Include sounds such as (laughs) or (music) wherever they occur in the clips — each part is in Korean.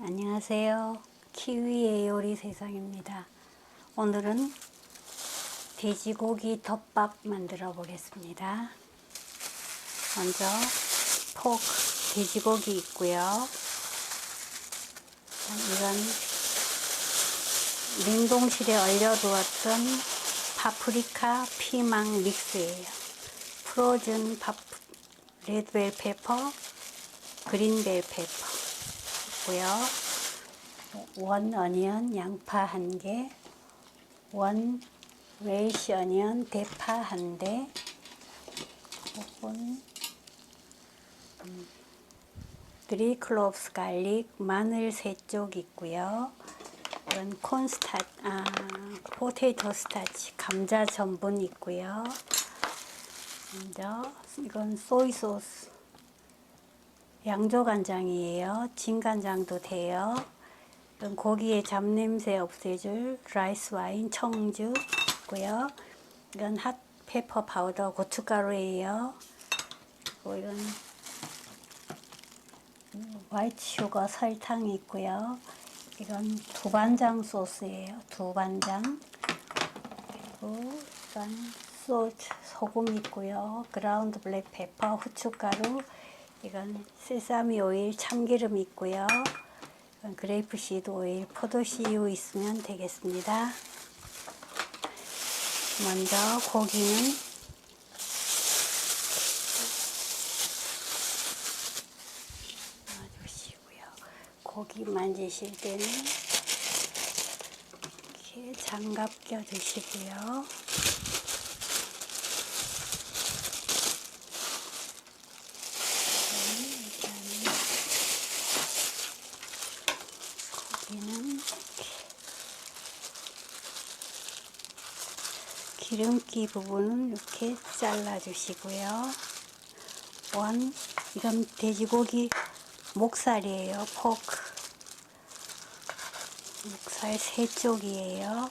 안녕하세요. 키위의 요리 세상입니다. 오늘은 돼지고기 덮밥 만들어 보겠습니다. 먼저 포크 돼지고기 있고요. 이건 냉동실에 얼려두었던 파프리카 피망 믹스예요. 프로즌 파프, 레드벨 페퍼, 그린벨 페퍼 있고요. 원 어니언 양파 한 개, 원 웰시 어니언 대파 한 대, 요건 드리 클로브스 갈릭 마늘 세 쪽 있고요. 이건 콘스타 아 포테이토 스타치 감자 전분 있고요. 먼저 이건 소이 소스 양조 간장이에요. 진간장도 돼요. 고기의 잡냄새 없애줄 라이스 와인 청주 있고요. 이건 핫 페퍼 파우더 고춧가루예요. 그리고 이건 화이트 슈거 설탕이 있고요. 이건 두반장 소스예요. 두반장. 그리고 이건 소주, 소금 있고요. 그라운드 블랙 페퍼, 후춧가루. 이건 세사미 오일, 참기름 있고요. 이건 그레이프 시드 오일, 포도씨유 있으면 되겠습니다. 먼저 고기는 놔주시고요. 고기 만지실 때는 이렇게 장갑 껴주시고요. 일단은 고기는 기름기 부분은 이렇게 잘라 주시고요. 원 이건 돼지고기 목살이에요. 포크 목살 세 쪽이에요.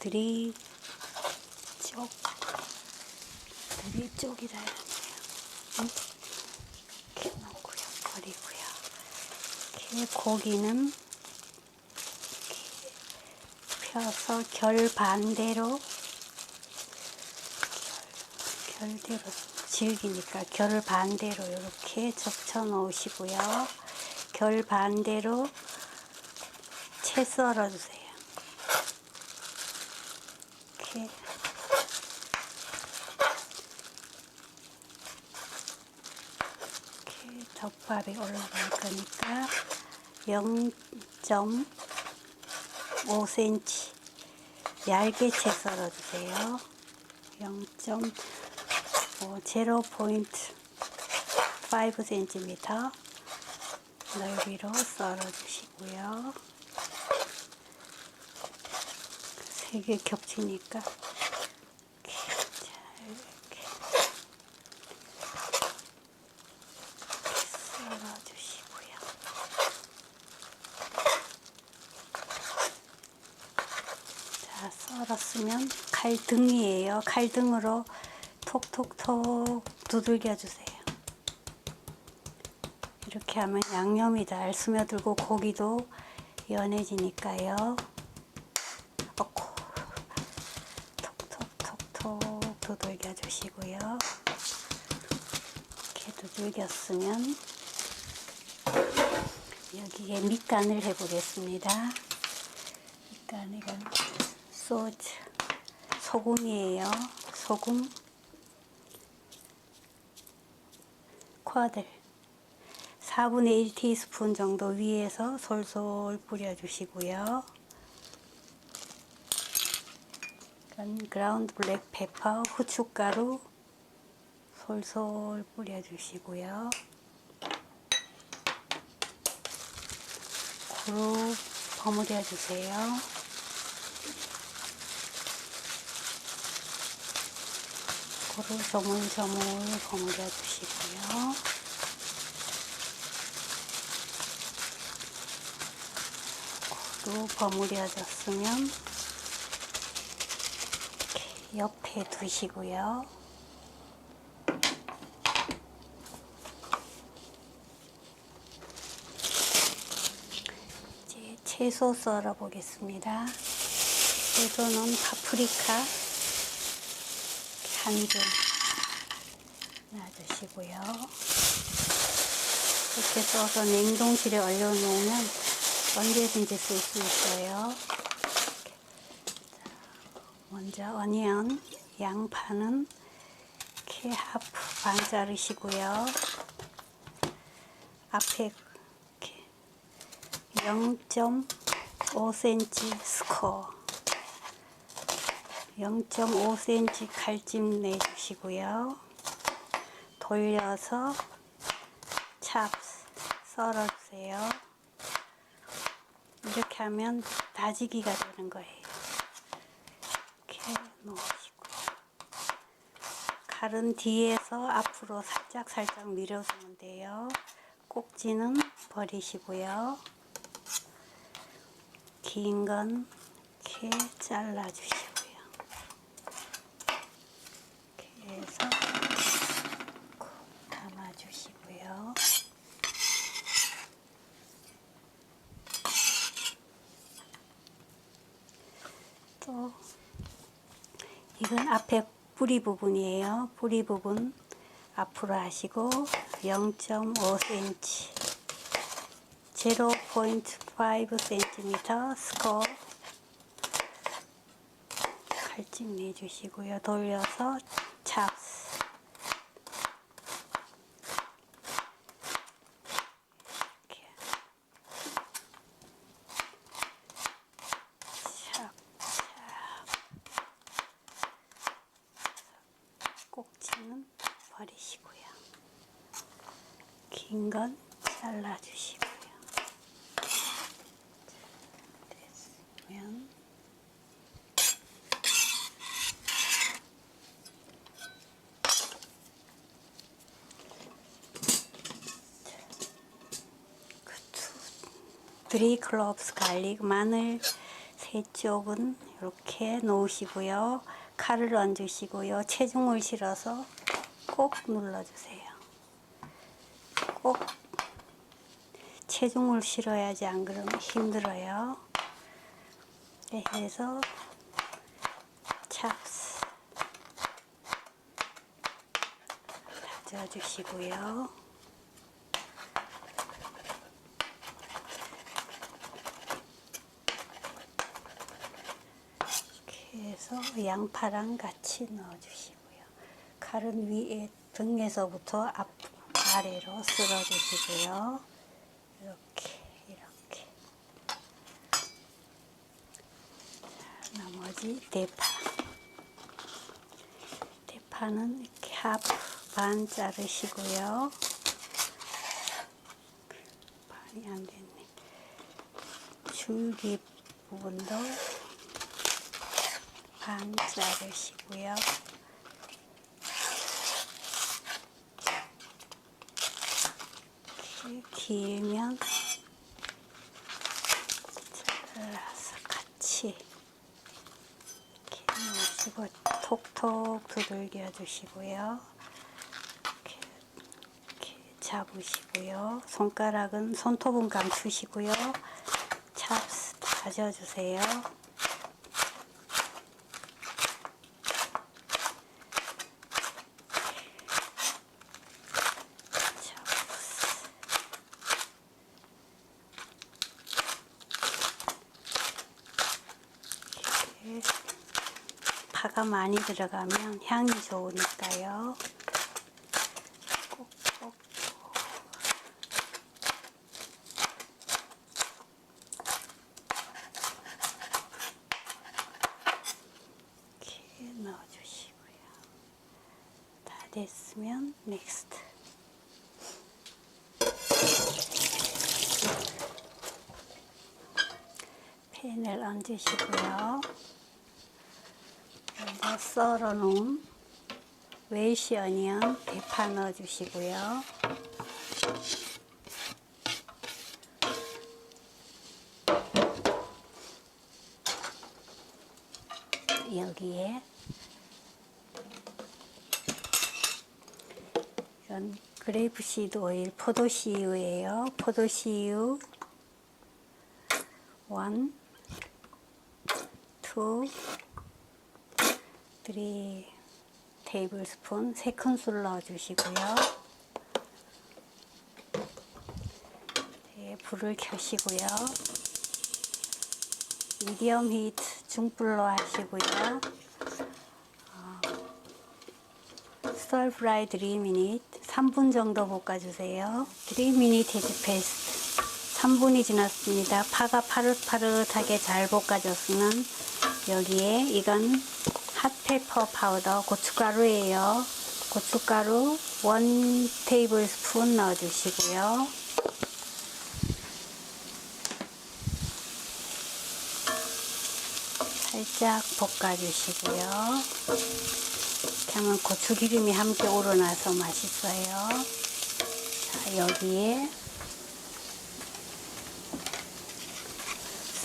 드리 쪽 드리 쪽이라 되네요. 이렇게 놓고요. 버리고요. 이렇게 고기는 펴서 결 반대로 결, 결대로 질기니까 결 반대로 이렇게 접쳐 놓으시고요. 결 반대로 채 썰어 주세요. 이렇게 이렇게 덮밥이 올라갈 거니까 0.5cm 얇게 채 썰어 주세요. 0.5 0.5cm 넓이로 썰어 주시고요. 세 개 겹치니까 이렇게 잘 이렇게 썰어 주시고요. 자, 썰었으면 칼등이에요. 칼등으로 톡톡톡 두들겨 주세요. 이렇게 하면 양념이 잘 스며들고 고기도 연해지니까요. 어고 톡톡톡톡 두들겨 주시고요. 이렇게 두들겼으면 여기에 밑간을 해보겠습니다. 밑간 이건 소주 소금이에요. 소금 쿼들 4분의 1 티스푼 정도 위에서 솔솔 뿌려주시고요. 그라운드 블랙 페퍼, 후춧가루 솔솔 뿌려주시고요. 고루 버무려 주세요. 고루 조물조물 버무려 주시고요. 고루 버무려졌으면 옆에 두시고요. 채소 썰어 보겠습니다. 채소는 파프리카 한줌 놔주시고요. 이렇게 써서 냉동실에 얼려놓으면 언제든지 쓸 수 있어요. 먼저 어니언 양파는 이렇게 하프 반 자르시고요. 앞에 이렇게 0.5cm 스코어 0.5cm 칼집 내주시고요. 돌려서 찹 썰어주세요. 이렇게 하면 다지기가 되는 거예요. 이렇게 놓으시고 칼은 뒤에서 앞으로 살짝 살짝 밀어주면 돼요. 꼭지는 버리시고요. 긴 건 이렇게 잘라주시고요. 이렇게 해서 콕 담아주시고요. 또 이건 앞에 뿌리 부분이에요. 뿌리 부분 앞으로 하시고 0.5cm 0.5cm 스코어 칼집 내주시고요. 돌려서 찹스 이렇게 찹, 찹. 꼭지는 버리시고요. 긴 건 잘라주시고요. 됐으면 그 드리 클럽스 갈릭 마늘 세 쪽은 이렇게 놓으시고요. 칼을 얹으시고요. 체중을 실어서 꼭 눌러주세요. 꼭 체중을 실어야지 안 그러면 힘들어요. 이렇게 해서 찹스 다져주시고요. 이렇게 해서 양파랑 같이 넣어주시고요. 칼은 위에 등에서부터 앞 아래로 쓸어주시고요. 이렇게 이렇게 자, 나머지 대파 대파는 이렇게 하프 반 자르시고요. 반이 안 됐네. 줄기 부분도 반 자르시고요. 이렇게 길면 잘라서 같이 이렇게 넣으시고 톡톡 두들겨 주시고요. 이렇게, 이렇게 잡으시고요. 손가락은 손톱은 감추시고요. 찹스 다져주세요. 찹스 이렇게 파가 많이 들어가면 향이 좋으니까요. 이렇게 넣어주시고요. 다 됐으면 넥스트. 팬을 얹으시고요. 먼저 썰어 놓은 웰시 어니언 대파 넣어주시고요. 여기에 이건 그레이프시드 오일 포도씨유예요. 포도씨유 원, 투, 쓰리 테이블 스푼 세 큰술 넣어주시고요. 네, 불을 켜시고요. 미디엄 히트 중불로 하시고요. 스털 프라이 3미닛 3분 정도 볶아주세요. 3미닛 해지 페이스트 3분이 지났습니다. 파가 파릇파릇하게 잘 볶아졌으면 여기에 이건 핫페퍼 파우더 고춧가루예요. 고춧가루 1 테이블 스푼 넣어주시고요. 살짝 볶아주시고요. 하면 고추기름이 함께 우러나서 맛있어요. 자, 여기에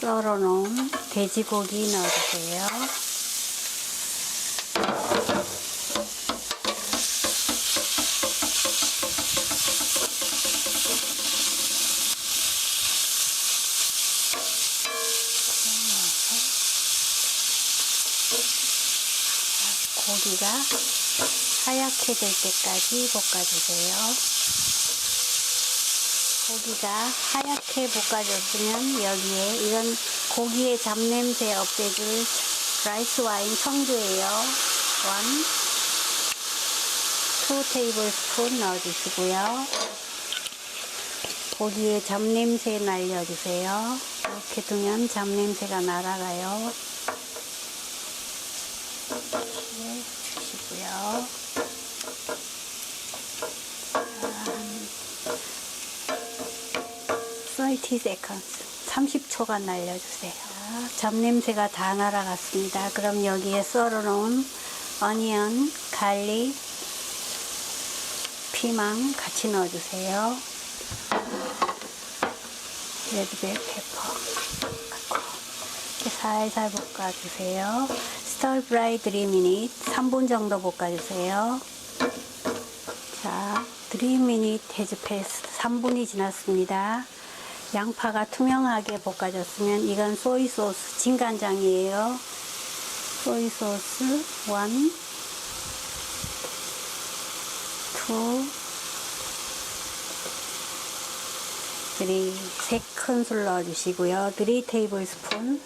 썰어놓은 돼지고기 넣어주세요. 고기가 하얗게 될 때까지 볶아주세요. 고기가 하얗게 볶아졌으면 여기에 이건 고기의 잡냄새 없애줄 라이스 와인 청주예요. 원, 투 테이블 스푼 넣어주시고요. 고기에 잡냄새 날려주세요. 이렇게 두면 잡냄새가 날아가요. 이렇게 주시고요. 30 seconds. 30초간 날려주세요. 잡냄새가 다 날아갔습니다. 그럼 여기에 썰어놓은 어니언, 갈릭, 피망 같이 넣어주세요. 레드벨 페퍼 이렇게 살살 볶아주세요. 스털 프라이 3미닛 3분 정도 볶아주세요. 자, 3미닛 해즈 패스트 3분이 지났습니다. 양파가 투명하게 볶아졌으면 이건 소이 소스 진간장이에요. 소이 소스 1, 2, 3, 세 큰술 넣어주시고요. 3 테이블 스푼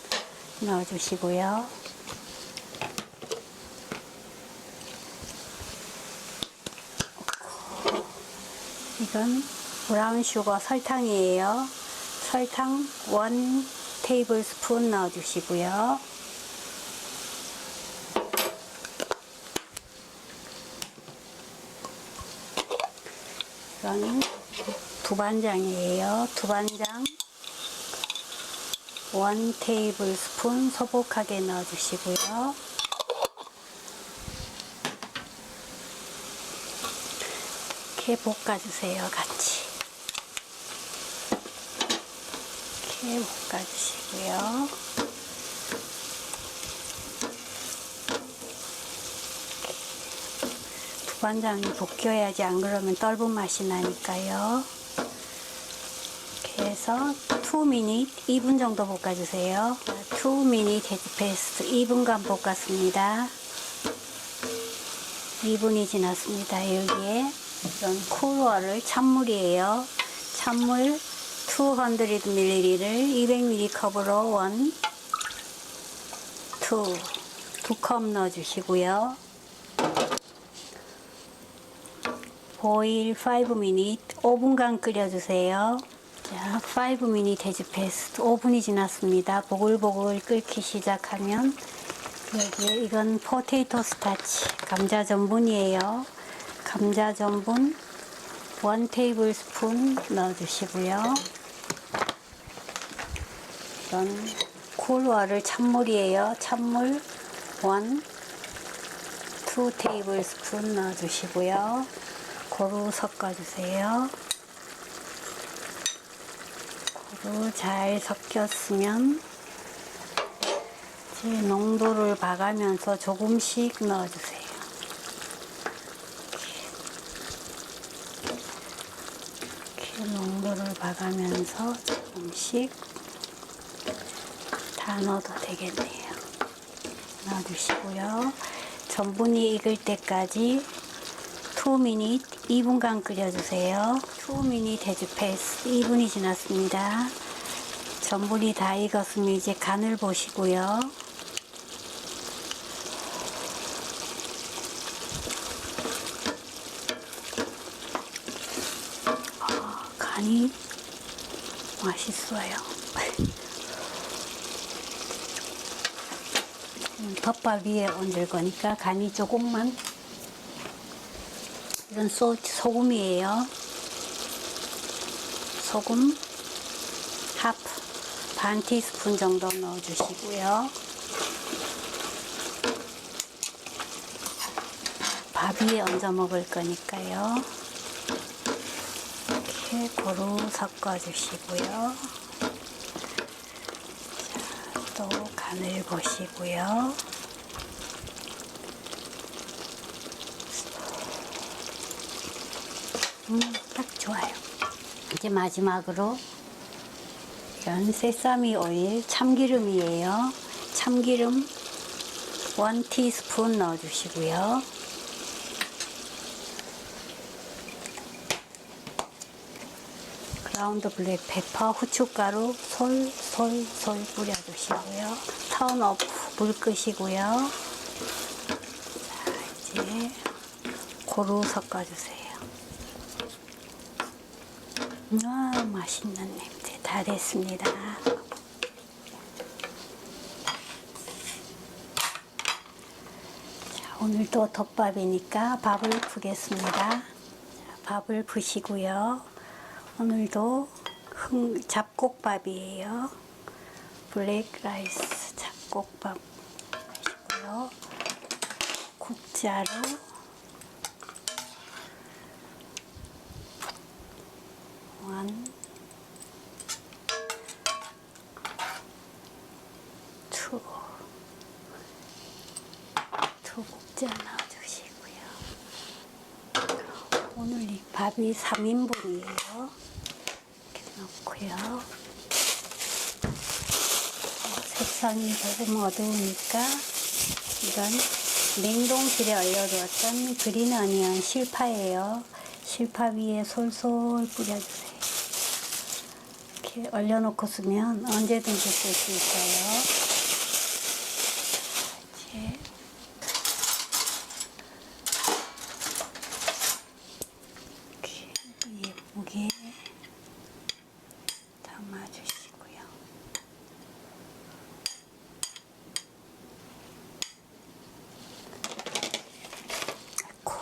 넣어주시고요. 이건 브라운 슈거 설탕이에요. 설탕 1 테이블 스푼 넣어주시고요. 이건 두반장이에요. 두반장 1 테이블 스푼 소복하게 넣어주시고요. 이렇게 볶아주세요. 같이. 이렇게 볶아주시고요. 두반장이 볶여야지 안 그러면 떫은 맛이 나니까요. 이렇게 해서 2미닛 2분 정도 볶아주세요. 2미닛 해지 페이스트 2분간 볶았습니다. 2분이 지났습니다. 여기에 이런 쿨워를 찬물이에요. 찬물 200ml를 200ml 컵으로 1, 2, 두컵 넣어주시고요. 보일 5미닛 5분간 끓여주세요. 자, 5미닛 해지 페스트 5분이 지났습니다. 보글보글 끓기 시작하면 여기에 이건 포테이토 스타치 감자 전분이에요. 감자 전분 1 테이블 스푼 넣어주시고요. 이건 쿨워를 찬물이에요. 찬물 1, 2 테이블 스푼 넣어주시고요. 고루 섞어주세요. 고루 잘 섞였으면 이제 농도를 봐가면서 조금씩 넣어주세요. 농도를 봐가면서 조금씩 다 넣어도 되겠네요. 넣어주시고요. 전분이 익을 때까지 2미닛 2분간 끓여주세요. 2미닛 해주패스 2분이 지났습니다. 전분이 다 익었으면 이제 간을 보시고요. 아, 간이 맛있어요. (laughs) 덮밥 위에 얹을 거니까 간이 조금만 이건 소, 소금이에요. 소금 하프 반 티스푼 정도 넣어주시고요. 밥 위에 얹어 먹을 거니까요. 이렇게 고루 섞어주시고요. 자, 또 간을 보시고요. 음, 딱 좋아요. 이제 마지막으로 이런 세사미 오일 참기름이에요. 참기름 1 티스푼 넣어주시고요. 라운드 블랙 페퍼 후춧가루 솔솔솔 뿌려주시고요. 턴 오프 물 끄시고요. 자 이제 고루 섞어주세요. 아 맛있는 냄새 다 됐습니다. 자, 오늘도 덮밥이니까 밥을 푸겠습니다. 자, 밥을 푸시고요. 오늘도 흥, 잡곡밥이에요. 블랙 라이스 잡곡밥 하시고요. 국자로 원, 투, 두 국자 넣어주시고요. 오늘 이 밥이 3인분이에요. 이렇게 넣고요. 어, 색상이 조금 어두우니까 이건 냉동실에 얼려두었던 그린 어니언 실파예요. 실파 위에 솔솔 뿌려주세요. 이렇게 얼려놓고 쓰면 언제든지 쓸 수 있어요. 이제 이렇게 예쁘게 담아주시고요. 아이고.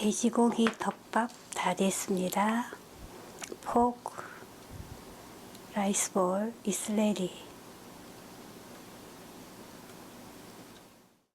돼지고기 덮밥 다 됐습니다. 포크 라이스볼 ready.